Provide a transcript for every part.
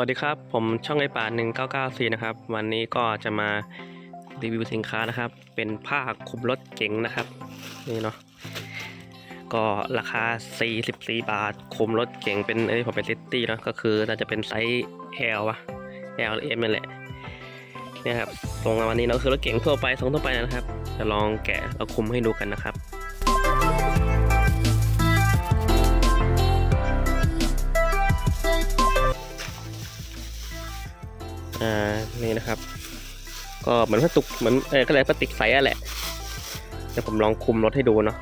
สวัสดีครับ ผมช่องไอป่า1994 นะครับ วันนี้ก็จะมารีวิวสินค้านะครับ เป็นผ้าคลุมรถเก๋งนะครับ นี่เนาะก็ราคา 44 บาทคลุมรถเก๋งเป็นเอ้ยผมเป็นซิตี้เนาะก็คือน่าจะเป็นไซส์ L วะ L หรือ M นั่นแหละนี่ครับส่งมาวันนี้เนาะคือรถเก๋งทั่วไปส่งทั่วไปนะครับจะลองแกะแล้วคลุมให้ดูกันนะครับ นี่นะครับ ก็เหมือนพลาสติกเหมือนเออก็เลยพลาสติกใสอะแหละเดี๋ยวผมลองคุมรถให้ดูเนาะ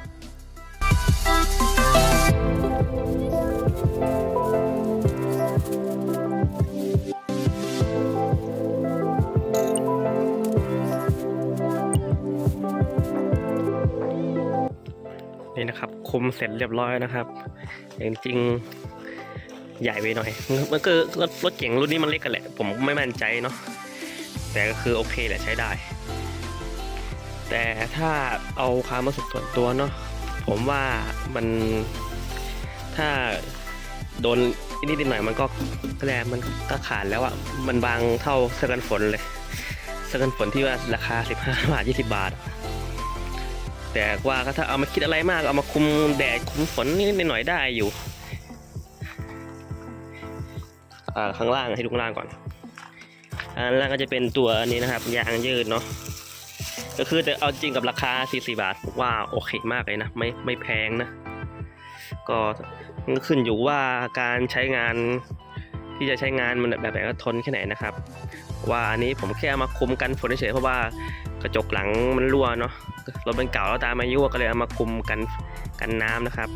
นี่นะครับคุมเสร็จเรียบร้อยนะครับจริงๆใหญ่ไปหน่อย มันก็รถรถเก๋งรุ่นนี้มันเล็กกันแหละ ผมไม่มั่นใจเนาะ แต่ก็คือโอเคแหละใช้ได้ แต่ถ้าเอาความรู้สึกส่วนตัวเนาะผมว่ามันถ้าโดนนิดหน่อยมันก็ก็แลมันก็ขาดแล้วอะมันบางเท่าเสื้อกันฝนเลยเสื้อกันฝนที่ว่าราคา 15 บาท 20 บาท แต่ว่าถ้าเอามาคิดอะไรมากเอามาคุมแดดคุมฝนนิดหน่อยได้อยู่อ่าข้างล่างให้ดูข้างล่างก่อน อันล่างก็จะเป็นตัวนี้นะครับ ยางยืดเนาะก็คือแต่เอาจริงกับราคา44บาทว่าโอเคมากเลยนะ ไม่ไม่แพงนะ ก็มันขึ้นอยู่ว่าการใช้งานที่จะใช้งานมันแบบไหนก็ทนแค่ไหนนะครับ ว่าอันนี้ผมแค่เอามาคุมกันฝนเฉยเพราะว่ากระจกหลังมันรั่วเนาะรถมันเก่าแล้วตามอายุก็เลยเอามาคุมกันกันน้ำนะครับ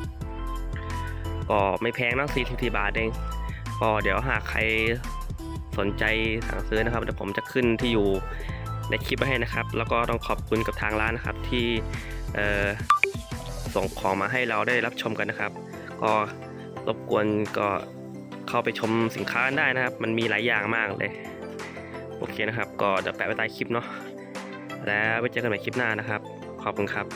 ก็ไม่แพงนะ44บาทเองก็เดี๋ยวหากใคร สนใจสั่งซื้อนะครับเดี๋ยวผมจะขึ้นที่อยู่ในคลิปไว้ให้นะครับ แล้วก็ต้องขอบคุณกับทางร้านนะครับที่ส่งของมาให้เราได้รับชมกันนะครับ ก็รบกวนก็เข้าไปชมสินค้าได้นะครับ มันมีหลายอย่างมากเลย โอเคนะครับ ก็จะแปะไว้ใต้คลิปเนาะแล้วไว้เจอกันใหม่คลิปหน้านะครับ ขอบคุณครับ